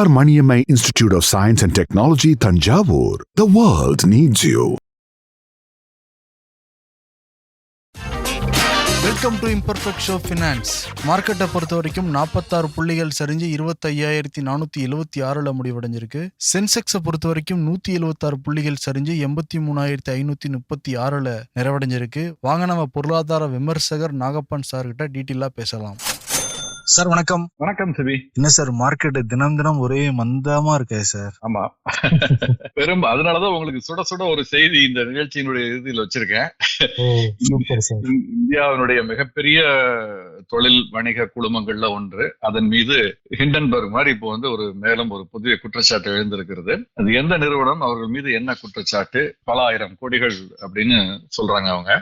R Maniammai institute of science and technology Thanjavur the world needs you welcome to imperfect show finance மார்க்கெட்டை பொறுத்த வரைக்கும் நாற்பத்தாறு புள்ளிகள் சரிஞ்சு இருபத்தையாயிரத்தி நானூற்றி எழுபத்தி ஆறில் முடிவடைஞ்சிருக்கு. சென்செக்ஸை பொறுத்த வரைக்கும் நூற்றி எழுபத்தாறு புள்ளிகள் சரிஞ்சு எண்பத்தி மூணாயிரத்தி ஐநூற்றி முப்பத்தி ஆறில் நிறைவடைஞ்சிருக்கு. வாங்க நம்ம பொருளாதார விமர்சகர் நாகப்பன் சார்கிட்ட டீட்டெயிலாக பேசலாம். சார் வணக்கம். வணக்கம் சிவி என்ன சார் மார்க்கெட் தினம் தினம் ஒரே மந்தமா இருக்கே சார். ஆமா. பெரும் அதனாலதான் உங்களுக்கு சுட சுட ஒரு செய்தி இந்த நிகழ்ச்சியினுடைய இறுதியில் வச்சிருக்கேன். இந்தியாவினுடைய மிகப்பெரிய தொழில் வணிக குழுமங்கள்ல ஒன்று. அதன் மீது ஹிண்டன்பர்க் மாதிரி இப்போ வந்து ஒரு மேலும் ஒரு புதிய குற்றச்சாட்டு எழுந்திருக்கிறது. அது எந்த நிறுவனம் அவர்கள் மீது என்ன குற்றச்சாட்டு பல ஆயிரம் கோடிகள் அப்படின்னு சொல்றாங்க அவங்க.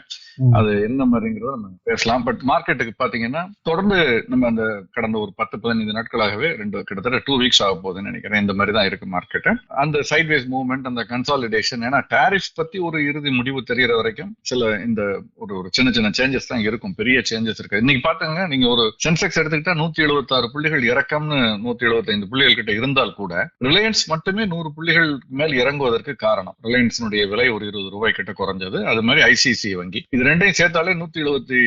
அது என்ன மாதிரிங்கிறத நம்ம பேசலாம். பட் மார்க்கெட்டுக்கு பாத்தீங்கன்னா தொடர்ந்து நம்ம அந்த கடந்த ஒரு பத்து பதினைந்து நாட்களாகவே ரெண்டு கிட்டத்தட்ட டூ வீக்ஸ் ஆக போகுதுன்னு நினைக்கிறேன். இந்த மாதிரி தான் இருக்கு மார்க்கெட் அந்த சைட்வேஸ் மூவ்மெண்ட் அந்த கன்சாலிடேஷன் ஏன்னா டாரிஃப் பத்தி ஒரு இறுதி முடிவு தெரியற வரைக்கும் சில இந்த ஒரு ஒரு சின்ன சின்ன சேஞ்சஸ் தான் இருக்கும். பெரிய சேஞ்சஸ் இருக்கு. இன்னைக்கு பாத்துங்க நீங்க ஒரு சென்செக்ஸ் எடுத்துக்கிட்டா நூத்தி எழுபத்தாறு புள்ளிகள் இறக்கம்னு நூத்தி எழுபத்தைந்து புள்ளிகள் கிட்ட இருந்தால் கூட ரிலையன்ஸ் மட்டுமே நூறு புள்ளிகள் மேல் இறங்குவதற்கு காரணம். ரிலையன்ஸினுடைய விலை ஒரு இருபது ரூபாய் கிட்ட குறைஞ்சது. அது மாதிரி ஐசிசி வங்கி. இது ரெண்டையும் சேர்த்தாலே நூத்தி எழுபத்தி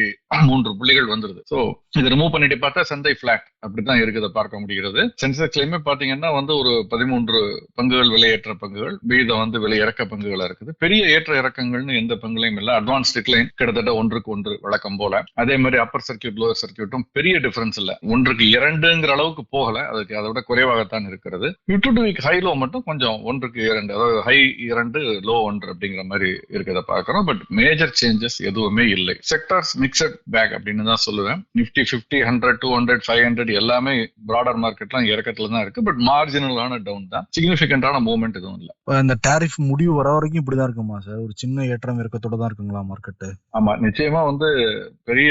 மூன்று புள்ளிகள் வந்துருது. ஸோ இது ரிமூவ் பண்ணிட்டு பார்த்தா சந்தை பிளாட் அப்படித்தான் இருக்குதை பார்க்க முடிகிறது. சென்செக்ஸ்லயுமே பாத்தீங்கன்னா வந்து ஒரு பதிமூன்று பங்குகள் விலையேற்ற பங்குகள் வீதம் வந்து விலை இறக்க பங்குகளா இருக்குது. பெரிய ஏற்ற இறக்கங்கள்னு எந்த பங்குலையும் இல்ல. அட்வான்ஸ் டிக்ளைன் கிட்டத்தட்ட ஒன்றுக்கு ஒன்று வழக்கம் போல. அதே மாதிரி அப்பர் சர்க்கியூட் லோவர் சர்க்கியூட்டும் பெரிய டிஃபரன்ஸ் இல்ல. ஒன்றுக்கு இரண்டுங்கிற அளவுக்கு போகல. அதுக்கு அதை விட குறைவாகத்தான் இருக்கிறது. டு வீக் ஹை லோ மட்டும் கொஞ்சம் ஒன்றுக்கு இரண்டு அதாவது ஹை இரண்டு லோ ஒன்று அப்படிங்கிற மாதிரி இருக்கிறத பார்க்கிறோம். பட் மேஜர் சேஞ்சஸ் எதுவுமே இல்லை. செக்டார்ஸ் மிக்சட் பேக் அப்படின்னு தான் சொல்லுவேன். Nifty fifty hundred two hundred five hundred எல்லாமே ப்ராடர் மார்க்கெட்லாம் இறக்கத்துல தான் இருக்கு. பட் மார்ஜினலான டவுன் தான். சிக்னிபிகண்டான மூவ்மெண்ட் எதுவும் இல்லை. இந்த டாரிஃப் முடிவு வர வரைக்கும் இப்படிதான் இருக்குமா சார் ஒரு சின்ன ஏற்றம் இறக்கத்தோட தான் இருக்குங்களா மார்க்கெட்டு ஆமா நிச்சயமா வந்து பெரிய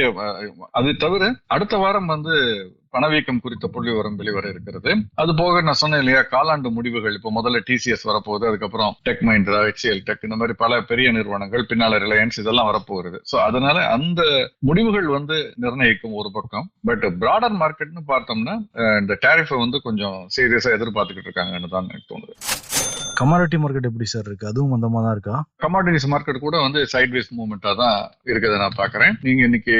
அது தவிர அடுத்த வாரம் வந்து பணவீக்கம் குறித்த புள்ளி வரும் வெளிவர இருக்கிறது. அது போக நான் சொன்னேன் இல்லையா காலாண்டு முடிவுகள். இப்போ முதல்ல டிசிஎஸ் வரப்போகுது அதுக்கப்புறம் டெக் மைண்ட்ரா ஹெச்எல் டெக் இந்த மாதிரி பல பெரிய நிறுவனங்கள் பின்னால ரிலையன்ஸ் இதெல்லாம் வரப்போகுது. சோ அதனால அந்த முடிவுகள் வந்து நிர்ணயிக்கும் ஒரு பக்கம். பட் பிராடர் மார்க்கெட்னு பார்த்தோம்னா இந்த டேரிஃபை வந்து கொஞ்சம் சீரியஸா எதிர்பார்த்துக்கிட்டு இருக்காங்கன்னு தான் எனக்கு தோணுது. கமாடிட்டி மார்க்கெட் எப்படி சார் இருக்கு? அதுவும் மந்தமா தான் இருக்கா? கமாடிட்டிஸ் மார்க்கெட் கூட வந்து சைட்வேஸ் மூவ்மெண்டா தான் இருக்கிறத நான் பாக்குறேன் நீங்க இன்னைக்கு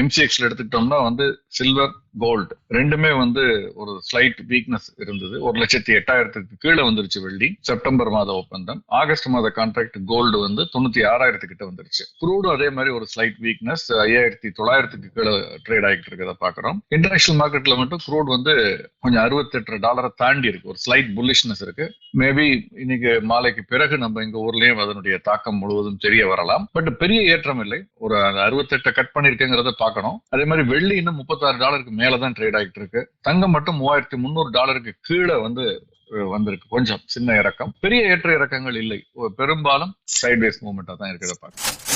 எம்சிஎக்ஸ்ல எடுத்துக்கிட்டோம்னா வந்து சில்வர் கோல்டு ரெண்டுமே வந்து ஒரு ஸ்லைட் வீக்னஸ் இருந்தது. ஒரு லட்சத்தி எட்டாயிரத்துக்கு கீழே வந்துருச்சு வெள்ளி செப்டம்பர் மாத ஒப்பந்தம். ஆகஸ்ட் மாத கான்ட்ராக்ட் கோல்டு வந்து தொண்ணூத்தி ஆறாயிரத்து கிட்ட வந்துருச்சு. குரூடும் அதே மாதிரி ஒரு ஸ்லைட் வீக்னஸ் ஐயாயிரத்தி தொள்ளாயிரத்துக்கு கீழே ட்ரேட் ஆகிட்டு இருக்கிறத பாக்குறோம் இன்டர்நேஷனல் மார்க்கெட்ல மட்டும் குரூட் வந்து கொஞ்சம் அறுபத்தெட்டு டாலரை தாண்டி இருக்கு. ஒரு ஸ்லைட் புல்லிஷ்னஸ் இருக்கு. மேபி இன்னைக்கு மாலைக்கு பிறகு நம்ம எங்க ஊர்லயும் அதனுடைய தாக்கம் முழுவதும் தெரிய வரலாம். பட் பெரிய ஏற்றம் இல்லை. ஒரு அறுபத்தெட்டை கட் பண்ணிருக்கேங்கிறத பார்க்கணும். அதே மாதிரி வெள்ளி இன்னும் முப்பத்தாறு டாலருக்கு மேலதான் ட்ரேட் ஆகிட்டு இருக்கு. தங்கம் மட்டும் மூவாயிரத்தி முந்நூறு டாலருக்கு கீழே வந்து வந்திருக்கு. கொஞ்சம் சின்ன இறக்கம். பெரிய ஏற்ற இறக்கங்கள் இல்லை. பெரும்பாலும் சைட்வேஸ் மூவ்மெண்டா தான் இருக்கிறத பார்க்க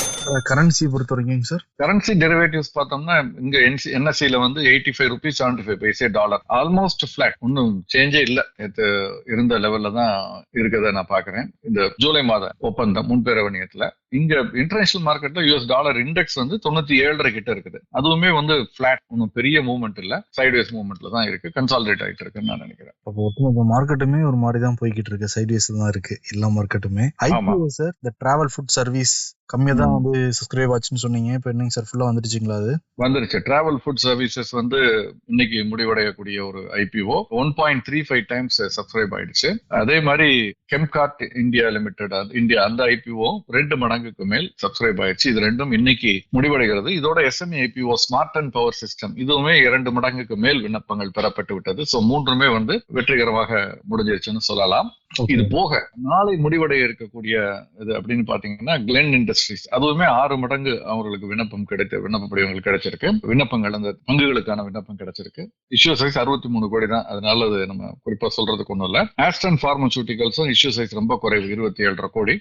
கரன்சி பொறுத்த வரைக்கும் சார் கரன்சி டெரிவேட்டிவ்ஸ் பார்த்தோம்னா இங்க என்எஸ்சில வந்து eighty five rupees seventy five paise dollar almost flat ஒன்றும் சேஞ்சே இல்ல. நேத்து இருந்த லெவல்ல தான் இருக்கிறத நான் பாக்குறேன் இந்த ஜூலை மாத ஒப்பந்தம் முன்பேரவணியத்துல. இங்க இன்டர்நேஷனல் மார்க்கெட்ல யூஎஸ் டாலர் இண்டெக்ஸ் வந்து தொண்ணூத்தி ஏழரை கிட்ட இருக்குது. அதுவுமே வந்து ஃபிளாட் ஒன்றும் பெரிய மூவ்மெண்ட் இல்ல. சைட்வேஸ் மூவ்மெண்ட்ல தான் இருக்கு. கன்சாலிடேட் ஆகிட்டு இருக்குன்னு நான் நினைக்கிறேன். அப்போ ஒட்டுமொத்த மார்க்கெட்டுமே ஒரு மாதிரி தான் போய்கிட்டு இருக்கு. சைட்வேஸ் தான் இருக்கு. எல்லா மார்க்கெட்டுமே ஐபிஓ சார் இந்த டிராவல் ஃபுட் சர்வீஸ் கம்மியா தான். வந்து சப்ஸ்கிரைப் ஆச்சுன்னு சொன்னீங்க. இப்போ என்னங்க சார் ஃபுல்லா வந்துருச்சுங்களா அது? வந்துருச்சு. டிராவல் ஃபுட் சர்வீசஸ் வந்து இன்னைக்கு முடிவடையக்கூடிய ஒரு IPO one point three five times subscribe ஆயிடுச்சு. அதே மாதிரி கெம்கார்ட் இந்தியா லிமிடெட் இந்தியா அந்த ஐபிஓ ரெண்டு மடங்குக்கு மேல் சப்ஸ்கிரைப் ஆயிடுச்சு. இது ரெண்டும் இன்னைக்கு முடிவடைகிறது. இதோட SME IPO smart and power system இதுவுமே இரண்டு மடங்குக்கு மேல் விண்ணப்பங்கள் பெறப்பட்டு விட்டது சோ மூன்றுமே வந்து வெற்றிகரமாக முடிஞ்சிருச்சுன்னு சொல்லலாம். இது போக நாளை முடிவடைய இருக்கக்கூடிய இது அப்படின்னு பாத்தீங்கன்னா கிளென் இண்டஸ்ட்ரீஸ் அதுவுமே ஆறு மடங்கு அவர்களுக்கு விண்ணப்பம் கிடைத்த விண்ணப்ப படிவங்கள் கிடைச்சிருக்கு. விண்ணப்பங்கள் அந்த பங்குகளுக்கான விண்ணப்பம் கிடைச்சிருக்கு. இஷ்யூ சைஸ் அறுபத்தி மூணு கோடி தான். அதனால அது நம்ம குறிப்பா சொல்றதுக்கு ஒண்ணும் இல்ல. ஆஸ்டன் பார்மசூட்டிகல்ஸும் இஷ்யூ சைஸ் ரொம்ப குறைவு இருபத்தி ஏழரை கோடி.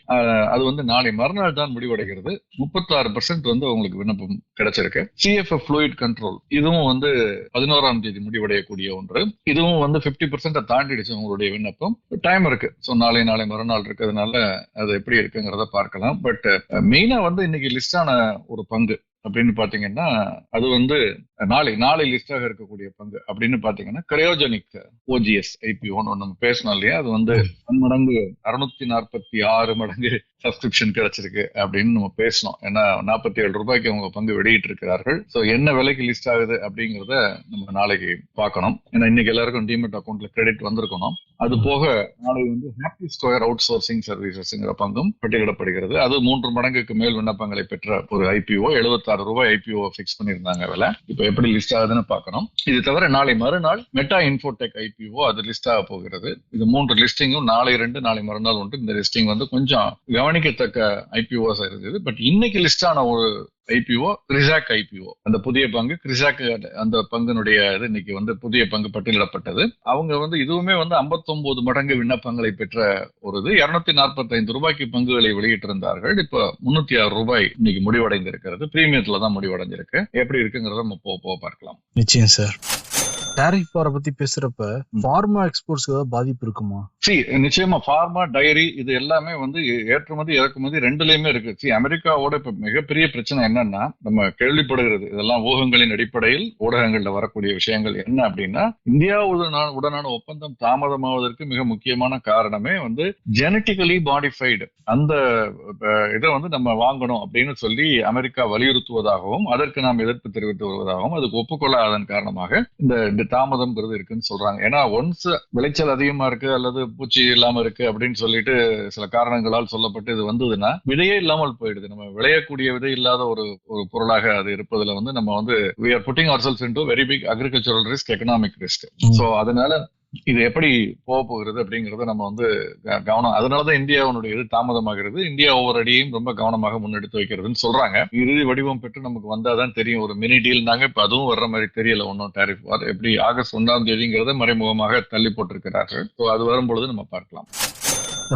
அது வந்து நாளை மறுநாள் தான் முடிவடைகிறது. முப்பத்தாறு பர்சன்ட் வந்து அவங்களுக்கு விண்ணப்பம் கிடைச்சிருக்கு. சிஎஃப்எஃப் ஃப்ளூயிட் கண்ட்ரோல் இதுவும் வந்து பதினோராம் தேதி முடிவடையக்கூடிய ஒன்று. இதுவும் வந்து பிப்டி பர்சன்ட் தாண்டிடுச்சு உங்களுடைய விண்ணப்பம். டைம் இருக்கு ஸோ நாளை நாளை மறுநாள் இருக்கிறதுனால அது எப்படி இருக்குங்கிறத பார்க்கலாம். பட் மெயினா வந்து இன்னைக்கு லிஸ்டான ஒரு பங்கு. அப்படின்னு பாத்தீங்கன்னா அது வந்து நாளை நாளை லிஸ்ட் ஆக இருக்கக்கூடிய பங்கு அப்படின்னு பாத்தீங்கன்னா கிரையோஜெனிக் ஓஜிஎஸ் ஐபிஓன்னு நம்ம பேசணும் இல்லையா? அது வந்து பன்மடங்கு அறுநூத்தி நாற்பத்தி ஆறு மடங்கு சப்ஸ்கிரிப்ஷன் கிடைச்சிருக்கு அப்படின்னு நம்ம பேசணும் ஏன்னா நாற்பத்தி ஏழு ரூபாய்க்கு அவங்க பங்கு வெளியிட்டு இருக்கிறார்கள் ஸோ என்ன விலைக்கு லிஸ்ட் ஆகுது அப்படிங்கிறத நம்ம நாளைக்கு பார்க்கணும். ஏன்னா இன்னைக்கு எல்லாருக்கும் டிமெட் அக்கௌண்ட்ல கிரெடிட் வந்திருக்கணும். அது போக நாளை வந்து ஹாப்பி ஸ்கொயர் அவுட் சோர்சிங் சர்வீசஸ்ங்கிற பங்கும் பட்டியலிடப்படுகிறது. அது மூன்று மடங்குக்கு மேல் விண்ணப்பங்களை பெற்ற ஒரு ஐபிஓ எழுபத்தாறு ரூபாய் ஐபிஓ ஃபிக்ஸ் பண்ணியிருந்தாங்க விலை. இப்போ எப்படி லிஸ்ட் ஆகுதுன்னு பார்க்கணும். இது தவிர நாளை மறுநாள் மெட்டா இன்ஃபோடெக் ஐபிஓ அது லிஸ்ட் ஆக போகிறது. இது மூன்று லிஸ்டிங்கும் நாளை ரெண்டு நாளை மறுநாள் உண்டு இந்த லிஸ்டிங் வந்து கொஞ்சம் கவனிக்கத்தக்க ஐபிஓஸ் இருந்தது. பட் இன்னைக்கு லிஸ்ட் ஆன ஒரு ஐபிஓ கிரிசாக் ஐபிஓ அந்த புதிய பங்கு கிரிசாக் அந்த பங்கினுடைய இது இன்னைக்கு வந்து புதிய பங்கு பட்டியலிடப்பட்டது. அவங்க வந்து இதுவுமே வந்து 59 மடங்கு விண்ணப்பங்களை பெற்ற ஒரு இது. இருநூத்தி நாற்பத்தி ஐந்து ரூபாய்க்கு பங்குகளை வெளியிட்டிருந்தார்கள். இப்போ முன்னூத்தி ஆறு ரூபாய் இன்னைக்கு முடிவடைந்திருக்கிறது. பிரீமியத்துல தான் முடிவடைஞ்சிருக்கு. எப்படி இருக்குங்கிறத நம்ம போ போக பார்க்கலாம். நிச்சயம் சார் டாரிஃப் வார பத்தி பேசுறப்ப ஃபார்மா எக்ஸ்போர்ட்ஸ்க்கு ஏதாவது பாதிப்பு இருக்குமா? சி நிச்சயமா ஃபார்மா டைரி இது எல்லாமே வந்து ஏற்றுமதி இறக்குமதி ரெண்டுலயுமே இருக்கு. சி அமெரிக்காவோட இப்ப மிகப்பெரிய பிரச்சனை என்னன்னா நம்ம கேள்விப்படுகிறது. இதெல்லாம் ஊகங்களின் அடிப்படையில் ஊடகங்கள்ல வரக்கூடிய விஷயங்கள் என்ன அப்படின்னா இந்தியா உடனான ஒப்பந்தம் தாமதமாவதற்கு மிக முக்கியமான காரணமே வந்து ஜெனட்டிக்கலி மாடிஃபைடு அந்த இதை வந்து நம்ம வாங்கணும் அப்படின்னு சொல்லி அமெரிக்கா வலியுறுத்துவதாகவும் அதற்கு நாம் எதிர்ப்பு தெரிவித்து வருவதாகவும் அதுக்கு ஒப்புக்கொள்ளாதன் காரணமாக இந்த இந்த தாமதம்ங்கிறது இருக்குன்னு சொல்றாங்க. ஏன்னா ஒன்ஸ் விளைச்சல் அதிகமா இருக்கு அல்லது பூச்சி இல்லாம இருக்கு அப்படின்னு சொல்லிட்டு சில காரணங்களால் சொல்லப்பட்டு இது வந்ததுன்னா விதையே இல்லாமல் போயிடுது. நம்ம விளையக்கூடிய விதை இல்லாத ஒரு ஒரு பொருளாக அது இருப்பதுல வந்து நம்ம வந்து we are putting ourselves into very big agricultural risk economic risk. So அதனால இது எப்படி போக போகிறது அப்படிங்கிறத நம்ம வந்து கவனம் அதனாலதான் இந்தியாவுடைய இது தாமதமாகிறது. இந்தியா ஒவ்வொரு அடியையும் ரொம்ப கவனமாக முன்னெடுத்து வைக்கிறதுன்னு சொல்றாங்க. இறுதி வடிவம் பெற்று நமக்கு வந்தாதான் தெரியும். ஒரு மினி டீல் தாங்க இப்ப அதுவும் வர்ற மாதிரி தெரியல ஒன்றும் டாரிஃப் எப்படி ஆகஸ்ட் ஒன்றாம் தேதிங்கிறத மறைமுகமாக தள்ளி போட்டிருக்கிறார்கள். ஸோ அது வரும்பொழுது நம்ம பார்க்கலாம்.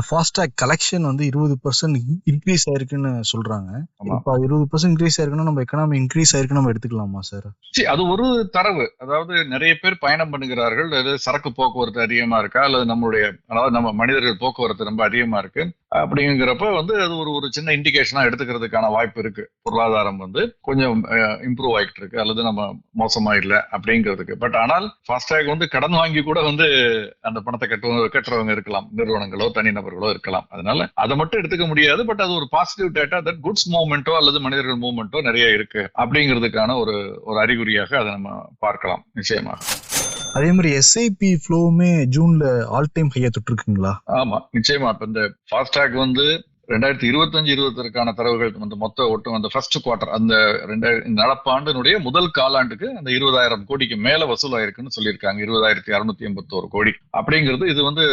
ஃபாஸ்டாக் கலெக்ஷன் வந்து இருபது பர்சன்ட் இன்க்ரீஸ் ஆயிருக்குன்னு சொல்றாங்க. இப்போ இருபது பர்சன்ட் இன்க்ரீஸ் ஆயிருக்குன்னா நம்ம எக்கனாமி இன்க்ரீஸ் ஆயிருக்கு நம்ம எடுத்துக்கலாமா சார் சரி அது ஒரு தரவு. அதாவது நிறைய பேர் பயணம் பண்ணுகிறார்கள். அது சரக்கு போக்குவரத்து அதிகமா இருக்கா? அல்லது நம்மளுடைய அதாவது நம்ம மனிதர்கள் போக்குவரத்து ரொம்ப அதிகமா இருக்கு. அப்படிங்கிறப்ப வந்து அது ஒரு ஒரு சின்ன இண்டிகேஷனா எடுத்துக்கிறதுக்கான வாய்ப்பு இருக்கு. பொருளாதாரம் வந்து கொஞ்சம் இம்ப்ரூவ் ஆகிட்டு இருக்கு அல்லது நம்ம மோசமா இல்லை அப்படிங்கிறதுக்கு. பட் ஆனால் ஃபாஸ்டேக் வந்து கடன் வாங்கி கூட வந்து அந்த பணத்தை கட்டுவங்க கட்டுறவங்க இருக்கலாம். நிறுவனங்களோ தனிநபர்களோ இருக்கலாம். அதனால அதை மட்டும் எடுத்துக்க முடியாது. பட் அது ஒரு பாசிட்டிவ் டேட்டா தட் குட்ஸ் மூவ்மெண்ட்டோ அல்லது மனிதர்கள் மூவ்மெண்ட்டோ நிறைய இருக்கு. அப்படிங்கிறதுக்கான ஒரு ஒரு அறிகுறியாக அதை நம்ம பார்க்கலாம் நிச்சயமாக. அதே மாதிரி எஸ்ஐபி ஃப்ளோவுமே ஜூன்ல ஆல் டைம் ஹையா தொட்டிருக்குங்களா? ஆமா நிச்சயமா. இப்ப இந்த ஃபாஸ்டாக் வந்து ரெண்டாயிரத்தி இருபத்தஞ்சு இருபத்தருக்கான தரவுகள் வந்து மொத்த ஒட்டும் அந்த ஃபர்ஸ்ட் குவார்டர் அந்த ரெண்டாயிரம் நடப்பாண்டினுடைய முதல் காலாண்டுக்கு அந்த இருபதாயிரம் கோடிக்கு மேல வசூலாயிருக்குன்னு சொல்லியிருக்காங்க. இருபதாயிரத்தி அறுநூத்தி எண்பத்தோரு கோடி. அப்படிங்கிறது இது வந்து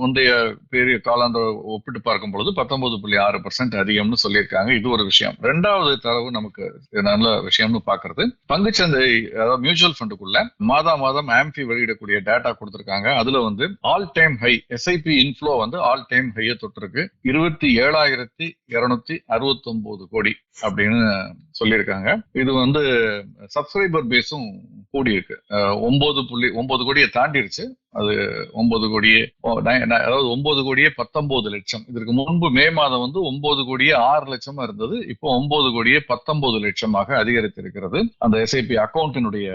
முந்தைய பெரிய காலாண்டு ஒப்பிட்டு பார்க்கும் பொழுது பத்தொன்பது புள்ளி ஆறு பர்சன்ட் அதிகம்னு சொல்லியிருக்காங்க. இது ஒரு விஷயம். ரெண்டாவது தரவு நமக்கு நல்ல விஷயம்னு பாக்குறது பங்குச்சந்தை அதாவது மியூச்சுவல் ஃபண்டுக்குள்ள மாதா மாதம் ஆம்பி வெளியிடக்கூடிய டேட்டா கொடுத்திருக்காங்க. அதுல வந்து all time high SIP inflow வந்து ஆல் டைம் ஹையை தொட்டிருக்கு. இருபத்தி ஏழாயிரத்தி இருநூத்தி அறுபத்தி ஒன்பது கோடி அப்படின்னு சொல்லியிருக்காங்க. இது வந்து சப்ஸ்கிரைபர் பேஸும் கூடி இருக்கு ஒன்பது புள்ளி ஒன்பது கோடியை தாண்டிருச்சு. அது ஒன்பது கோடியே அதாவது ஒன்பது கோடியே பத்தொன்பது லட்சம். இதற்கு முன்பு மே மாதம் வந்து ஒன்பது கோடியே ஆறு லட்சமா இருந்தது. இப்போ ஒன்பது கோடியே பத்தொன்பது லட்சமாக அதிகரித்திருக்கிறது. அந்த எஸ்ஐபி அக்கௌண்டினுடைய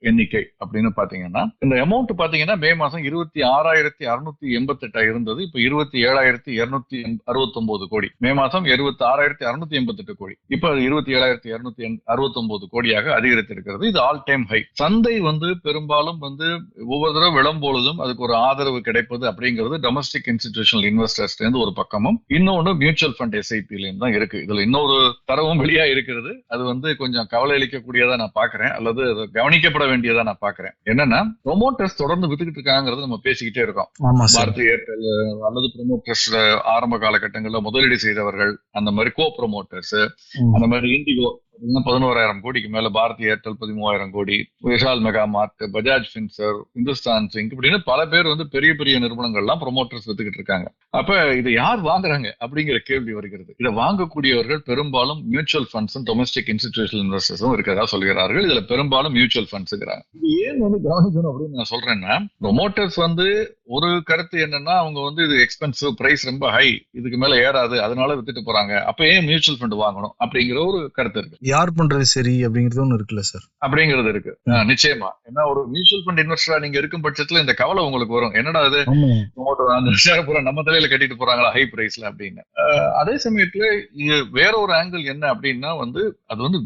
எண்ணிக்கை அப்படின்னு பாத்தீங்கன்னா இந்த அமௌண்ட் பாத்தீங்கன்னா மே மாசம் இருபத்தி ஆறாயிரத்தி அறுநூத்தி எண்பத்தி எட்டா இருந்தது. இப்ப இருபத்தி ஏழாயிரத்தி இருநூத்தி அறுபத்தி ஒன்பது கோடி. மே மாசம் இருபத்தி ஆறாயிரத்தி அறுநூத்தி எண்பத்தி எட்டு கோடி. இப்ப இருபத்தி ஏழாயிரத்தி இருநூத்தி அறுபத்தி ஒன்பது கோடியாக அதிகரித்திருக்கிறது. இது ஆல் டைம் ஹை சந்தை வந்து பெரும்பாலும் வந்து ஒவ்வொரு தடவை விளம்பொழுதும் அதுக்கு ஒரு ஆதரவு கிடைப்பது அப்படிங்கிறது டொமஸ்டிக் இன்ஸ்டிடியூஷனல் இன்வெஸ்டர்ஸ்ல இருந்து ஒரு பக்கமும் இன்னொன்று மியூச்சுவல் ஃபண்ட் எஸ்ஐபிலையும் தான் இருக்கு. இதுல இன்னொரு தரவும் வெளியா இருக்கிறது. அது வந்து கொஞ்சம் கவலை அளிக்கக்கூடியதா நான் பாக்குறேன். அல்லது கவனிக்க கவனிக்கப்பட வேண்டியதா நான் பாக்குறேன். என்னன்னா ப்ரொமோட்டர்ஸ் தொடர்ந்து வித்துக்கிட்டு இருக்காங்கிறது நம்ம பேசிக்கிட்டே இருக்கோம். பாரதி ஏர்டெல் அல்லது ப்ரொமோட்டர்ஸ் ஆரம்ப காலகட்டங்கள்ல முதலீடு செய்தவர்கள் அந்த மாதிரி கோ ப்ரொமோட்டர்ஸ் அந்த மாதிரி இண்டிகோ பதினோராயிரம் கோடிக்கு மேல Bharathi Airtel பதிமூவாயிரம் crore Vishal mega mart Bajaj Finserv Hindustan zinc இப்படின்னு பல பேர் வந்து பெரிய பெரிய நிறுவனங்கள்லாம் ப்ரொமோட்டர்ஸ் வித்துக்கிட்டு இருக்காங்க. அப்ப இதை யார் வாங்குறாங்க அப்படிங்கிற கேள்வி வருகிறது. இதை வாங்கக்கூடியவர்கள் பெரும்பாலும் மியூச்சுவல் ஃபண்ட்ஸும் டொமஸ்டிக் இன்ஸ்டிடியூஷனல் இன்வெஸ்டர்ஸும் இருக்கிறதா சொல்கிறார்கள். இதுல பெரும்பாலும் மியூச்சுவல் ஃபண்ட்ஸுங்கிறாங்க இருக்கிறாங்க ஏன் வந்து கவனிக்கணும் அப்படின்னு நான் சொல்றேன்னா ப்ரொமோட்டர்ஸ் வந்து ஒரு கருத்து என்னன்னா அவங்க வந்து இது எக்ஸ்பென்சிவ் பிரைஸ் ரொம்ப ஹை இதுக்கு மேல ஏறாது அதனால வித்துட்டு போறாங்க. அப்ப ஏன் மியூச்சுவல் ஃபண்ட் வாங்கணும் அப்படிங்கிற ஒரு கருத்து இருக்கு. யார் பண்றது சரி அப்படிங்கிறது ஒன்று இருக்குல்ல சார்? அப்படிங்கிறது இருக்கு. நிச்சயமா. ஏன்னா ஒரு மியூச்சுவல் ஃபண்ட் இன்வெஸ்டரா நீங்க இருக்கும் பட்சத்துல இந்த கவலை உங்களுக்கு வரும். என்னடா அது அந்த ஷேர் பூரா நம்ம தலையில கட்டிட்டு போறாங்களா ஹை பிரைஸ்ல அப்படின்னு. அதே சமயத்துல வேற ஒரு ஆங்கிள் என்ன அப்படின்னா வந்து அது வந்து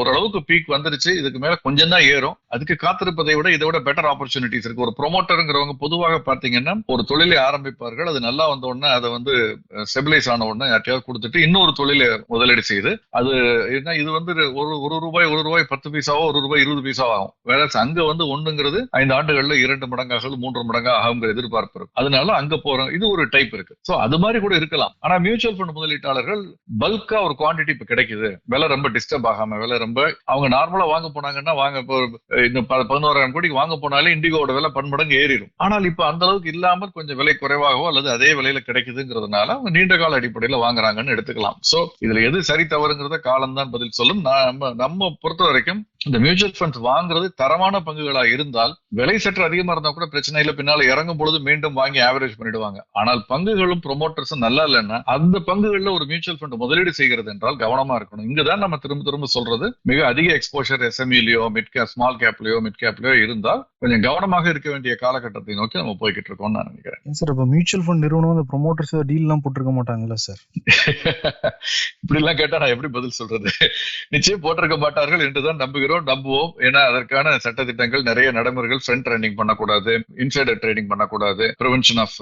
ஓரளவுக்கு பீக் வந்துருச்சு இதுக்கு மேல கொஞ்சம் தான் ஏறும். அதுக்கு காத்திருப்பதை விட இதை விட பெட்டர் ஆப்பர்ச்சுனிட்டிஸ் இருக்கு. ஒரு ப்ரொமோட்டருங்கிறவங்க பொதுவாக பாத்தீங்கன்னா ஒரு தொழிலை ஆரம்பிப்பார்கள் அது நல்லா வந்த உடனே அதை வந்து ஸ்டெபிலைஸ் ஆன உடனே யார்ட்டையாவது கொடுத்துட்டு இன்னொரு தொழிலை முதலீடு செய்து அது என்ன இது வந்து ஒரு ஒரு ரூபாய் ஒரு ரூபாய் பத்து பைசாவோ ஒரு ரூபாய் இருபது பைசாவோ ஆகும். வேற அங்க வந்து ஒண்ணுங்கிறது ஐந்து ஆண்டுகள்ல இரண்டு மடங்காக மூன்று மடங்காக ஆகுங்கிற எதிர்பார்ப்பு இருக்கு அதனால அங்க போறோம் இது ஒரு டைப் இருக்கு. சோ அது மாதிரி கூட இருக்கலாம். ஆனா மியூச்சுவல் ஃபண்ட் முதலீட்டாளர்கள் பல்கா ஒரு குவாண்டிட்டி இப்ப கிடைக்குது. விலை ரொம்ப டிஸ்டர்ப் ஆகாம விலை ரொம்ப அவங்க நார்மலா வாங்க போனாங்கன்னா வாங்க இப்போ இந்த பதினோராயிரம் கோடிக்கு வாங்க போனாலே இண்டிகோட விலை பன்மடங்கு ஏறிடும். ஆனால் இப்ப அந்த அளவுக்கு இல்லாமல் கொஞ்சம் விலை குறைவாகவோ அல்லது அதே விலையில கிடைக்குதுங்கிறதுனால அவங்க நீண்ட கால அடிப்படையில வாங்குறாங்கன்னு எடுத்துக்கலாம். சோ இதுல எது சரி தவறுங்கிறத காலம் தான் பதில் சொல்லும். நம்ம நம்ம பொறுத்த வரைக்கும் இந்த மியூச்சுவல் ஃபண்ட்ஸ் வாங்குறது தரமான பங்குகளா இருந்தால் விலை சற்று அதிகமா இருந்தா கூட பிரச்சனை இல்லை. பின்னால இறங்கும் பொழுது மீண்டும் வாங்கி ஆவரேஜ் பண்ணிடுவாங்க. ஆனால் பங்குகளும் ப்ரொமோட்டர்ஸும் நல்லா இல்லைன்னா அந்த பங்குகள்ல ஒரு மியூச்சுவல் ஃபண்ட் முதலீடு செய்கிறது என்றால் கவனமா இருக்கணும். இங்கதான் நம்ம திரும்ப திரும்ப சொல்றது மிக அதிக எக்ஸ்போஷர் எஸ்எம்இலயோ மிட் கேப் ஸ்மால் கேப்லயோ மிட் கேப்லயோ இருந்தால் கொஞ்சம் கவனமாக இருக்க வேண்டிய காலகட்டத்தை நோக்கி நம்ம போய்கிட்டு இருக்கோம்னு நான் நினைக்கிறேன். சார் இப்போ மியூச்சுவல் ஃபண்ட் நிறுவனம் அந்த ப்ரொமோட்டர்ஸ் டீல் எல்லாம் போட்டிருக்க மாட்டாங்களா சார்? இப்படி எல்லாம் கேட்டா நான் எப்படி பதில் சொல்றது? நிச்சயம் போட்டிருக்க மாட்டார்கள் என்றுதான் நம்புகிறோம். நம்புவோம் ஏன்னா அதற்கான சட்டத்திட்டங்கள் நிறைய நடைமுறைகள் ஃப்ரண்ட் ட்ரேடிங் பண்ணக்கூடாது இன்சைடர் ட்ரேடிங் பண்ணக்கூடாது ப்ரிவென்ஷன் ஆஃப்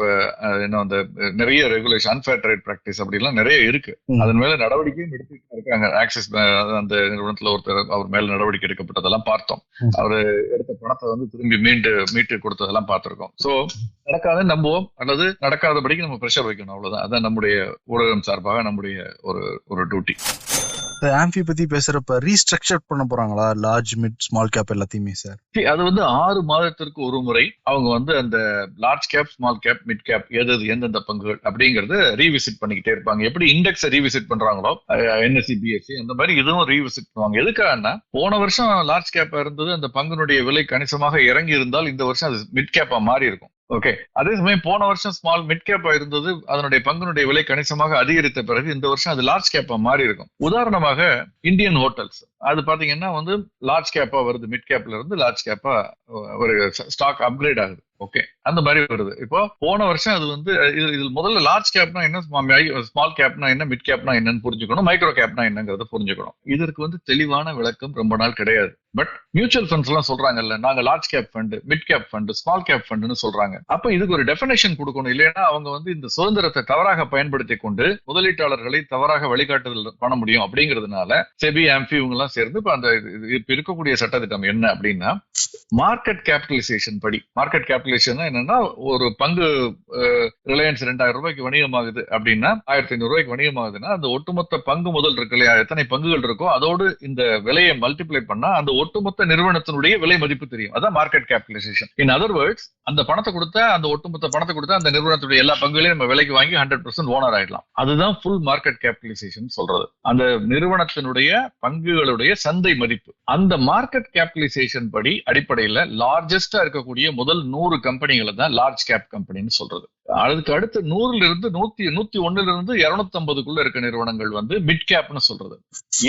என்ன அந்த நிறைய ரெகுலேஷன் அன்ஃபேர் ட்ரேட் பிராக்டிஸ் அப்படி எல்லாம் நிறைய இருக்கு. அதன் மேல நடவடிக்கையும் எடுத்துட்டு தான் இருக்காங்க ஆக்சிஸ் அந்த நிறுவனத்துல ஒருத்தர் அவர் மேல நடவடிக்கை எடுக்கப்பட்டதெல்லாம் பார்த்தோம். அவரு எடுத்த பணத்தை வந்து திரும்பி மீண்டு மீட்டு கொடுத்ததெல்லாம் பார்த்திருக்கோம். சோ நடக்காதுன்னு நம்புவோம். அல்லது நடக்காதபடிக்கு நம்ம ப்ரெஷர் வைக்கணும் அவ்வளவுதான். அதான் நம்முடைய ஊடகம் சார்பாக நம்முடைய ஒரு ஒரு டியூட்டி ஆம்பி பத்தி பேசுறப்ப ரீஸ்ட்ரக்சர் பண்ண போறாங்களா? லார்ஜ் மிட் ஸ்மால் கேப் எல்லாத்தையுமே சார் அது வந்து ஆறு மாதத்திற்கு ஒரு முறை அவங்க வந்து அந்த large cap small cap mid cap எது எந்தெந்த பங்குகள் அப்படிங்கறத ரீவிசிட் பண்ணிக்கிட்டே இருப்பாங்க. எப்படி இண்டெக்ஸ் ரீவிசிட் பண்றாங்களோ என்எஸ்சி பிஎஸ்சி அந்த மாதிரி இதுவும் ரீவிசிட் பண்ணுவாங்க. எதுக்காகனா போன வருஷம் லார்ஜ் கேப்பா இருந்தது அந்த பங்குனுடைய விலை கணிசமாக இறங்கி இருந்தால் இந்த வருஷம் அது மிட் கேப்பா மாறி இருக்கும் ஓகே அதே சமயம் போன வருஷம் ஸ்மால் மிட் கேப்பா இருந்தது. அதனுடைய பங்குனுடைய விலை கணிசமாக அதிகரித்த பிறகு இந்த வருஷம் அது லார்ஜ் கேப்பா மாறி இருக்கும் உதாரணமாக இந்தியன் ஹோட்டல்ஸ் அது பாத்தீங்கன்னா வந்து லார்ஜ் கேப்பா வருது. மிட் கேப்ல இருந்து லார்ஜ் கேப்பா ஒரு ஸ்டாக் அப்கிரேட் ஆகுது. ஓகே அந்த மாதிரி வருது. இப்போ போன வருஷம் அது வந்து இது இது முதல்ல லார்ஜ் கேப்னா என்ன ஸ்மால் கேப்னா என்ன மிட் கேப்னா என்னன்னு புரிஞ்சுக்கணும். மைக்ரோ கேப்னா என்னங்கிறத புரிஞ்சுக்கணும். இதற்கு வந்து தெளிவான விளக்கம் ரொம்ப நாள் கிடையாது. பட் மியூச்சுவல் ஃபண்ட்ஸ் எல்லாம் சொல்றாங்கல்ல நாங்க large cap fund mid cap fund small cap ஃபண்ட்னு சொல்றாங்க. அப்ப இதுக்கு ஒரு டெபினேஷன் கொடுக்கணும். இல்லைன்னா அவங்க வந்து இந்த சுதந்திரத்தை தவறாக பயன்படுத்தி கொண்டு முதலீட்டாளர்களை தவறாக வழிகாட்டுதல் பண்ண முடியும் அப்படிங்கிறதுனால செபி ஆம்பி இவங்க எல்லாம் சேர்ந்து இப்ப அந்த இப்ப இருக்கக்கூடிய சட்டத்திட்டம் என்ன அப்படின்னா மார்க்கெட் கேபிட்டலைசேஷன் படி. மார்க்கெட் கேபிட்டலைசேஷன் என்னன்னா ஒரு பங்கு ரிலையன்ஸ் ரெண்டாயிரம் ரூபாய்க்கு வணிகமாகுது அப்படின்னா ஆயிரத்தி ஐநூறு ரூபாய்க்கு வணிகமாகுதுன்னா அந்த ஒட்டுமொத்த பங்கு முதல் இருக்கு இல்லையா? எத்தனை பங்குகள் இருக்கோ அதோடு இந்த விலையை மல்டிப்ளை பண்ணா அந்த ஒட்டுமொத்த நிறுவனத்தினுடைய விலை மதிப்பு தெரியும். அதான் market capitalisation in other words அந்த பணத்தை கொடுத்த அந்த ஒட்டுமொத்த பணத்தை கொடுத்த அந்த நிறுவனத்துடைய எல்லா பங்குகளையும் நம்ம விலைக்கு வாங்கி ஹண்ட்ரட் பர்சன்ட் ஓனர் ஆயிடலாம். அதுதான் ஃபுல் மார்க்கெட் கேபிட்டலைசேஷன் சொல்றது. அந்த நிறுவனத்தினுடைய பங்குகளுடைய சந்தை மதிப்பு. அந்த மார்க்கெட் கேபிட்டலைசேஷன் படி அடிப்படையில லார்ஜஸ்டா இருக்கக்கூடிய முதல் நூறு கம்பெனிகளை தான் லார்ஜ் கேப் கம்பெனின்னு சொல்றது. அதுக்கு அடுத்து நூறுல இருந்து நூத்தி நூத்தி ஒண்ணுல இருந்து இருநூத்தி ஐம்பதுக்குள்ள இருக்க நிறுவனங்கள் வந்து மிட் கேப்னு சொல்றது.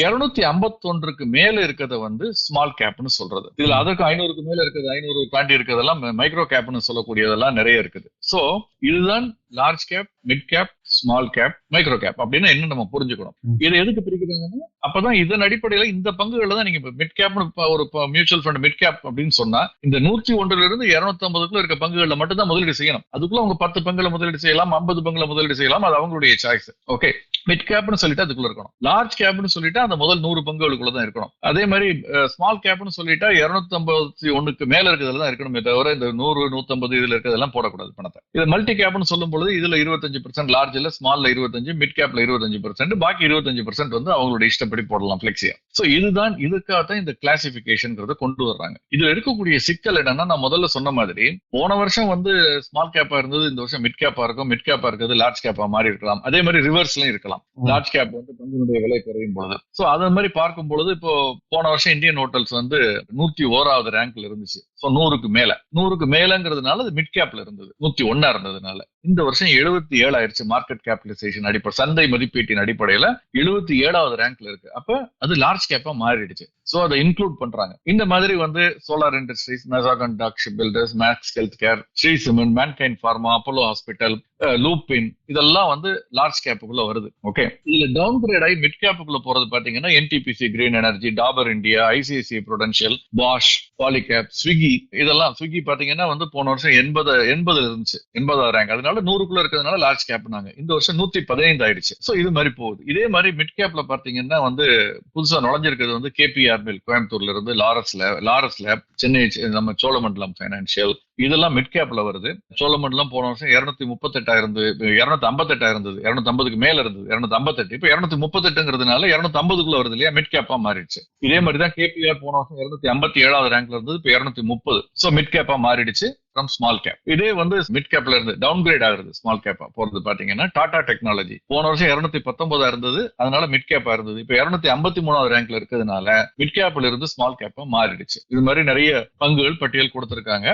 இருநூத்தி ஐம்பத்தி ஒன்றுக்கு மேல இருக்கிறத வந்து ஸ்மால் கேப்னு சொல்றது. இதுல அதற்கு ஐநூறுக்கு மேல இருக்கிறது ஐநூறு தாண்டி இருக்கிறதெல்லாம் மைக்ரோ கேப்னு சொல்லக்கூடியதெல்லாம் நிறைய இருக்குது. சோ இதுதான் large cap mid cap small cap micro cap அப்படின்னு என்ன நம்ம புரிஞ்சுக்கணும். இதை எதுக்கு பிரிக்கிறாங்கன்னா அப்பதான் இதன் அடிப்படையில இந்த பங்குகளை தான் நீங்க மிட் கேப்னு ஒரு மியூச்சுவல் ஃபண்ட் மிட் கேப் அப்படின்னு சொன்னா இந்த நூற்றி ஒன்றுல இருந்து இருநூத்தி ஐம்பதுக்குள்ள இருக்க பங்குகள்ல மட்டும் தான் முதலீடு செய்யணும். அதுக்குள்ள அவங்க பத்து பங்குல முதலீடு செய்யலாம் ஐம்பது பங்குல முதலீடு செய்யலாம் அது அவங்களுடைய சாய்ஸ் ஓகே மிட் கேப்னு சொல்லிட்டு அதுக்குள்ள இருக்கணும். லார்ஜ் கேப்னு சொல்லிட்டு அந்த முதல் நூறு பங்குகளுக்குள்ள தான் இருக்கணும். அதே மாதிரி ஸ்மால் கேப்னு சொல்லிட்டா இருநூத்தி ஐம்பத்தி ஒண்ணுக்கு மேல இருக்கிறதுல தான் இருக்கணுமே தவிர இந்த நூறு நூத்தம்பது இதுல இருக்கிறதெல்லாம் போடக்கூடாது பணத்தை. இது மல்டி கேப்னு சொல்லும் பொழுது பொழுது இதுல இருபத்தஞ்சு பர்சன்ட் லார்ஜ்ல ஸ்மால்ல இருபத்தஞ்சு மிட் கேப்ல இருபத்தஞ்சு பர்சன்ட் பாக்கி இருபத்தஞ்சு பர்சன்ட் வந்து அவங்களோட இஷ்டப்படி போடலாம் பிளெக்சியா சோ இதுதான் இதுக்காகத்தான் இந்த கிளாசிபிகேஷன் கொண்டு வர்றாங்க. இதுல இருக்கக்கூடிய சிக்கல் என்னன்னா நான் முதல்ல சொன்ன மாதிரி போன வருஷம் வந்து ஸ்மால் கேப்பா இருந்தது இந்த வருஷம் மிட் கேப்பா இருக்கும். மிட் கேப்பா இருக்கிறது லார்ஜ் கேப்பா மாறி இருக்கலாம். அதே மாதிரி ரிவர்ஸ்லயும் இருக்கலாம். லார்ஜ் கேப் வந்து பங்கினுடைய விலை குறையும் பொழுது. சோ அது மாதிரி பார்க்கும் பொழுது இப்போ போன வருஷம் இந்தியன் ஹோட்டல்ஸ் வந்து நூத்தி ஓராவது ரேங்க்ல இருந்துச்சு. சோ நூறுக்கு மேல. நூறுக்கு மேலங்கிறதுனால அது மிட் கேப்ல இருந்தது நூத்தி ஒன்னா இருந்ததுனால. இந்த வருஷம் எழுபத்தி ஏழு ஆயிருச்சு மார்க்கெட் கேபிட்டலைசேஷன் அடிப்படை சந்தை மதிப்பீட்டின் அடிப்படையில எழுபத்தி ஏழாவது ரேங்க்ல இருக்கு. அப்ப அது லார்ஜ் கேப்பா மாறிடுச்சு. ஸோ அதை இன்க்ளூட் பண்றாங்க. இந்த மாதிரி வந்து solar industries Mazagon dock builders max health care Shree cement Mankind pharma Apollo hospital Lupin இதெல்லாம் வந்து லார்ஜ் கேப்புக்குள்ள வருது. ஓகே இதுல டவுன் கிரேட் ஆகி மிட் கேப்புக்குள்ள போறது பாத்தீங்கன்னா NTPC green energy Dabur India ICICI prudential Bosch Polycab Swiggy இதெல்லாம் ஸ்விக்கி பாத்தீங்கன்னா வந்து போன வருஷம் எண்பது எண்பது இருந்துச்சு. எண்பதாவது ரேங்க் அதனால நூறுக்குள்ள இருக்கிறதுனால லார்ஜ் கேப் நாங்க இந்த வருஷம் நூத்தி பதினைந்து ஆயிடுச்சு. ஸோ இது மாதிரி போகுது. இதே மாதிரி மிட் கேப்ல பாத்தீங்கன்னா வந்து புதுசா நுழைஞ்சிருக்கிறது வந்து கேபிஆர் லேப் கோயம்புத்தூர்ல இருந்து Laurus lab Laurus lab Chennai நம்ம சோழமண்டலம் ஃபைனான்சியல் இதெல்லாம் மிட் கேப்ல வருது. சோழமண்டலம் போன வருஷம் இருநூத்தி முப்பத்தெட்டா இரநூத்தி இருநூத்தி ஐம்பத்தெட்டா இருந்தது. இருநூத்தி ஐம்பதுக்கு மேல இருந்தது. இருநூத்தி ஐம்பத்தெட்டு. இப்ப இருநூத்தி முப்பத்தெட்டுங்கிறதுனால இருநூத்தி ஐம்பதுக்குள்ள வருது இல்லையா? மிட் கேப்பா மாறிடுச்சு. இதே மாதிரி தான் கேபிஆர் போன வருஷம் இருநூத்தி ஐம்பத்தி ஏழாவது ரேங்க்ல இருந்தது. இப்ப இருநூத்தி முப்பது. சோ மிட் கேப்பா மாறிடுச்சு ஃப்ரம் ஸ்மால் கேப் இதே வந்து மிட் கேப்ல இருந்து டவுன் கிரேட் ஆகுது ஸ்மால் கேப்பா போறது பாத்தீங்கன்னா டாடா டெக்னாலஜி போன வருஷம் இருநூத்தி பத்தொன்பதா இருந்தது. அதனால மிட் கேப்பா இருந்தது. இப்ப இருநூத்தி ஐம்பத்தி மூணாவது ரேங்க்ல இருக்கிறதுனால மிட் கேப்ல இருந்து ஸ்மால் கேப்பா மாறிடுச்சு. இது மாதிரி நிறைய பங்குகள் பட்டியல் கொடுத்திருக்காங்க.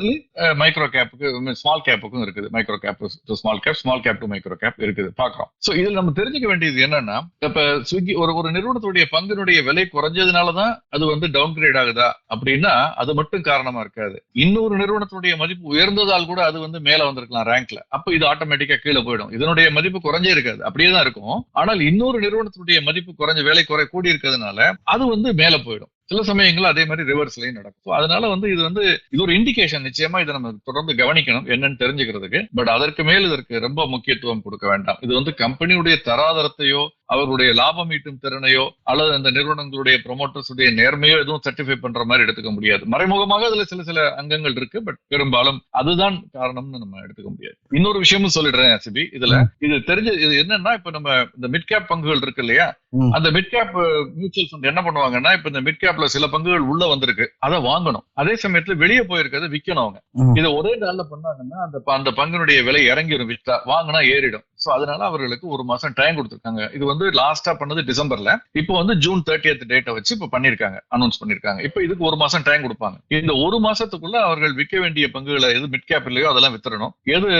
சிமிலர்லி மைக்ரோ கேப்புக்கு ஸ்மால் கேப்புக்கும் இருக்குது. Micro cap to small cap small cap to micro cap இருக்குது. பாக்குறோம் சோ இதுல நம்ம தெரிஞ்சுக்க வேண்டியது என்னன்னா இப்ப ஸ்விக்கி ஒரு ஒரு நிறுவனத்துடைய பங்கினுடைய விலை குறைஞ்சதுனாலதான் அது வந்து டவுன் கிரேட் ஆகுதா? அப்படின்னா அது மட்டும் காரணமா இருக்காது. இன்னொரு நிறுவனத்துடைய மதிப்பு உயர்ந்ததால் கூட அது வந்து மேல வந்திருக்கலாம் ரேங்க்ல அப்ப இது ஆட்டோமேட்டிக்கா கீழே போயிடும். இதனுடைய மதிப்பு குறைஞ்சே இருக்காது. அப்படியே தான் இருக்கும். ஆனால் இன்னொரு நிறுவனத்துடைய மதிப்பு குறைஞ்ச விலை குறை கூடி இருக்கிறதுனால அது வந்து மேல போயிடும். சில சமயங்கள் அதே மாதிரி ரிவர்ஸ்லயும் நடக்கும். அதனால வந்து இது வந்து இது ஒரு இண்டிகேஷன் நிச்சயமா இதை நம்ம தொடர்ந்து கவனிக்கணும் என்னன்னு தெரிஞ்சுக்கிறதுக்கு. பட் அதற்கு மேல் இதற்கு ரொம்ப முக்கியத்துவம் கொடுக்க வேண்டாம். இது வந்து கம்பெனியுடைய தராதரத்தையோ அவருடைய லாபம் ஈட்டும் திறனையோ அல்லது அந்த நிறுவனங்களுடைய ப்ரொமோட்டர்ஸ் உடைய நேர்மையோ எதுவும் சர்டிஃபை பண்ற மாதிரி எடுத்துக்க முடியாது. மறைமுகமாக அதுல சில சில அங்கங்கள் இருக்கு பட் பெரும்பாலும் அதுதான் காரணம்னு நம்ம எடுத்துக்க முடியாது. இன்னொரு விஷயமும் சொல்லிடுறேன் சிபி இதுல இது தெரிஞ்ச இது என்னன்னா இப்ப நம்ம இந்த மிட் கேப் பங்குகள் இருக்கு இல்லையா. அந்த மிட் கேப் மியூச்சுவல் ஃபண்ட் என்ன பண்ணுவாங்கன்னா இப்ப இந்த மிட் கேப்ல சில பங்குகள் உள்ள வந்திருக்கு. அதை வாங்கணும். அதே சமயத்துல வெளியே போயிருக்கிறத விற்கணும் அவங்க. இதை ஒரே நாள்ல பண்ணாங்கன்னா அந்த அந்த பங்கினுடைய விலை இறங்கிடும் வித்தா வாங்கினா ஏறிடும். ஸோ அதனால அவர்களுக்கு ஒரு மாசம் டைம் கொடுத்துருக்காங்க. இது வந்து லாஸ்டா பண்ணது டிசம்பர்ல இப்போ வந்து ஜூன் தேர்ட்டியத் டேட்டை வச்சு இப்போ பண்ணிருக்காங்க. அனௌன்ஸ் பண்ணிருக்காங்க. இப்போ இதுக்கு ஒரு மாசம் டைம் கொடுப்பாங்க. இந்த ஒரு மாசத்துக்குள்ள அவர்கள் விற்க வேண்டிய பங்குகளை எது மிட் கேப் இல்லையோ அதெல்லாம் வித்துறணும். எது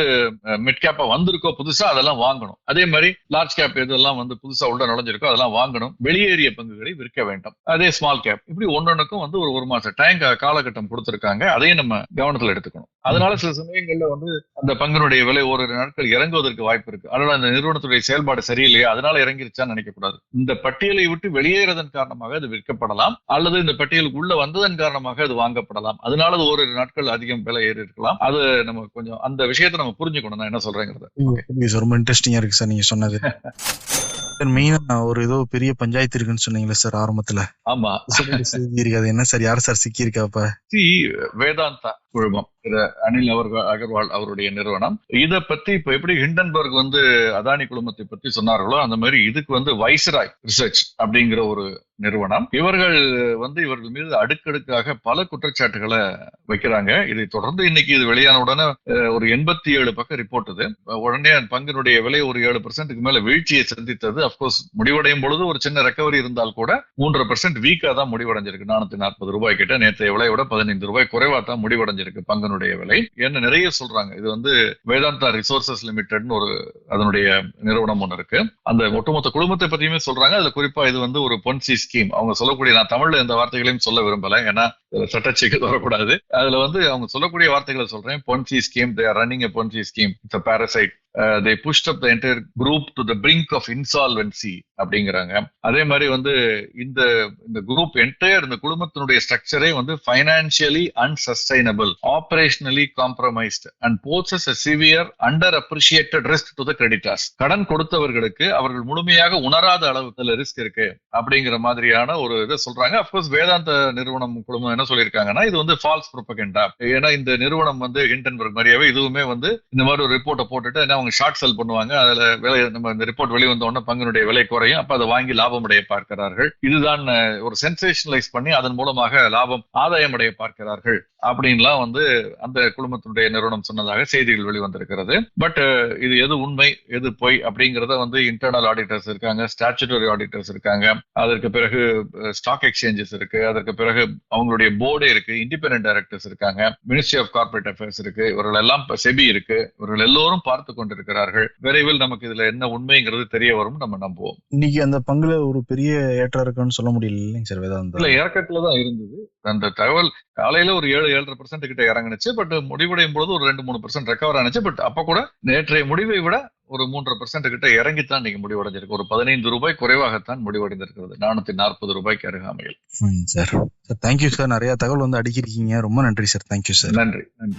மிட் கேப்பா வந்திருக்கோ புதுசா அதெல்லாம் வாங்கணும். அதே மாதிரி லார்ஜ் கேப் எதெல்லாம் வந்து புதுசா உள்ள நுழைஞ்சிருக்கோ அதெல்லாம் வாங்கணும். வெளியேறிய பங்குகளை விற்க வேண்டும். அதே ஸ்மால் கேப் இப்படி ஒன்னொன்னுக்கும் வந்து ஒரு ஒரு மாசம் டைம் காலகட்டம் கொடுத்திருக்காங்க. அதையும் நம்ம கவனத்தில் எடுத்துக்கணும். அதனால சில சமயங்கள்ல வந்து அந்த பங்கினுடைய விலை ஓரிரு நாட்கள் இறங்குவதற்கு வாய்ப்பு இருக்கு. அதனால அந்த நிறுவனத்துடைய செயல்பாடு சரியில்லையா அதனால இறங்கிருச்சான்னு நினைக்க கூடாது இந்த பட்டியலை விட்டு வெளியேறதன் காரணமாக அது விற்கப்படலாம் அல்லது இந்த பட்டியலுக்கு உள்ள வந்ததன் காரணமாக அது வாங்கப்படலாம். அதனால அது ஓரிரு நாட்கள் அதிகம் விலை ஏறி இருக்கலாம். அது நம்ம கொஞ்சம் அந்த விஷயத்தை நம்ம புரிஞ்சுக்கணும். நான் என்ன சொல்றேங்கிறத. ரொம்ப இன்ட்ரெஸ்டிங்கா இருக்கு சார் நீங்க சொன்னது. சார் மெயினா ஒரு ஏதோ பெரிய பஞ்சாயத்து இருக்குன்னு சொன்னீங்களே சார் ஆரம்பத்துல. ஆமா. செய்தி இருக்கு அது என்ன சார் யார் சார் சிக்கி இருக்கா சி வேதாந்தா குழுமம். அனில் அவர்கள் அகர்வால் அவருடைய நிறுவனம். இத பத்தி இப்ப எப்படி ஹிண்டன்பர்க் வந்து அதானி குழுமத்தை பத்தி சொன்னார்களோ அந்த மாதிரி இதுக்கு வந்து வைஸ்ராய் ரிசர்ச் அப்படிங்கிற ஒரு நிறுவனம். இவர்கள் வந்து இவர்கள் மீது அடுக்கடுக்காக பல குற்றச்சாட்டுகளை வைக்கிறாங்க. இதை தொடர்ந்து இன்னைக்கு இது வெளியான உடனே ஒரு எண்பத்தி ஏழு பக்கம் ரிப்போர்ட் இது. உடனே அந்த பங்கினுடைய விலை ஒரு ஏழு பர்சன்ட்டுக்கு மேல வீழ்ச்சியை சந்தித்தது. அப்கோர்ஸ் முடிவடையும் பொழுது ஒரு சின்ன ரெக்கவரி இருந்தால் கூட மூன்றரை பர்சன்ட் வீக்கா தான் முடிவடைஞ்சிருக்கு. நானூத்தி நாற்பது ரூபாய் கிட்ட நேற்றைய விலையை விட பதினைந்து ரூபாய் குறைவா தான் முடிவடைஞ்சிருக்கு அதனுடைய விலை. என்ன நிறைய சொல்றாங்க. இது வந்து வேதாந்தா ரிசோர்சஸ் லிமிடெட்னு ஒரு அதனுடைய நிறுவனம் ஒன்று இருக்கு. அந்த ஒட்டுமொத்த குடும்பத்தை பத்தியுமே சொல்றாங்க. அதுல குறிப்பா இது வந்து ஒரு பொன்சி ஸ்கீம் அவங்க சொல்லக்கூடிய நான் தமிழ்ல எந்த வார்த்தைகளையும் சொல்ல விரும்பல. ஏன்னா சட்டச்சிக்கல் வரக்கூடாது. அதுல வந்து அவங்க சொல்லக்கூடிய வார்த்தைகளை சொல்றேன். Ponzi scheme they are running a Ponzi scheme it's parasite they pushed up the entire group to the brink of insolvency அப்படிங்கிறாங்க. அதே மாதிரி வந்து இந்த இந்த குரூப் என்டையர் இந்த குடும்பத்தினுடைய ஸ்ட்ரக்சரே வந்து financially unsustainable operationally compromised and poses a severe under appreciated risk to the creditors கடன் கொடுத்தவர்களுக்கு அவர்கள் முழுமையாக உணராத அளவுக்கு ரிஸ்க் இருக்கு அப்படிங்கிற மாதிரியான ஒரு இதை சொல்றாங்க. அப்கோர்ஸ் வேதாந்த நிறுவனம் குழுமம் என்ன சொல்லியிருக்காங்கன்னா இது வந்து ஃபால்ஸ் ப்ரொபகண்டா ஏன்னா இந்த நிறுவனம் வந்து ஹிண்டன்பர்க் மாதிரியாவே இதுவுமே வந்து இந்த மாதிரி ஒரு ரிப்போர்ட்டை போட்டுட்டு என்ன அவங்க ஷார்ட் செல் பண்ணுவாங்க. அதுல விலை நம்ம இந்த ரிப்போர்ட் வெளிவந்த உடனே பங்கினுடைய விலை குறையும். அப்ப அதை வாங்கி லாபம் அடைய பார்க்கிறார்கள். இதுதான் ஒரு சென்சேஷனலைஸ் பண்ணி அதன் மூலமாக லாபம் ஆதாயம் அடைய பார்க்கிறார்கள் அப்படின்லாம் வந்து அந்த குழுமத்தினுடைய நிறுவனம் சொன்னதாக செய்திகள் வெளிவந்திருக்கிறது. பட் இது எது உண்மை எது பொய் அப்படிங்கறத வந்து இன்டர்னல் ஆடிட்டர்ஸ் இருக்காங்க ஸ்டாச்சுட்டரி ஆடிட்டர்ஸ் இருக்காங்க. அதற்கு பிறகு ஸ்டாக் எக்ஸ்சேஞ்சஸ் இருக்கு. அதற்கு பிறகு அவங்களுடைய போர்டே இருக்கு இண்டிபெண்டன்ட் டைரக்டர்ஸ் இருக்காங்க. மினிஸ்ட்ரி ஆஃப் கார்பரேட் அஃபேர்ஸ் இருக்கு. இவர்கள் எல்லாம் செபி இருக்கு. இவர்கள் எல்லோரும் பார்த்து கொண்டிருக்கிறார்கள். விரைவில் நமக்கு இதுல என்ன உண்மைங்கிறது தெரிய வரும் நம்ம நம்புவோம். இன்னைக்கு அந்த பங்குல ஒரு பெரிய ஏற்றம் இருக்குன்னு சொல்ல முடியல இல்லைங்க சார் வேதாந்தா? இல்ல இறக்கத்துல தான் இருந்தது. அந்த தகவல் காலையில ஒரு ஏழு ஏழரை பர்சன்ட் கிட்ட இறங்குனுச்சு. பட் முடிவடையும் போது ஒரு ரெண்டு மூணு பர்சன்ட் ரெக்கவர் ஆனிச்சு. பட் அப்ப கூட நேற்றைய முடிவை விட ஒரு மூன்றரை பர்சன்ட் கிட்ட இறங்கித்தான் நீங்க முடிவடைஞ்சிருக்கு. ஒரு பதினைந்து ரூபாய் குறைவாகத்தான் முடிவடைந்திருக்கிறது. நானூத்தி நாற்பது ரூபாய்க்கு அருகாமையில். Sir. Sir thank you sir. நிறைய தகவல் வந்து அடிக்கிருக்கீங்க ரொம்ப நன்றி சார். Thank you sir. நன்றி நன்றி.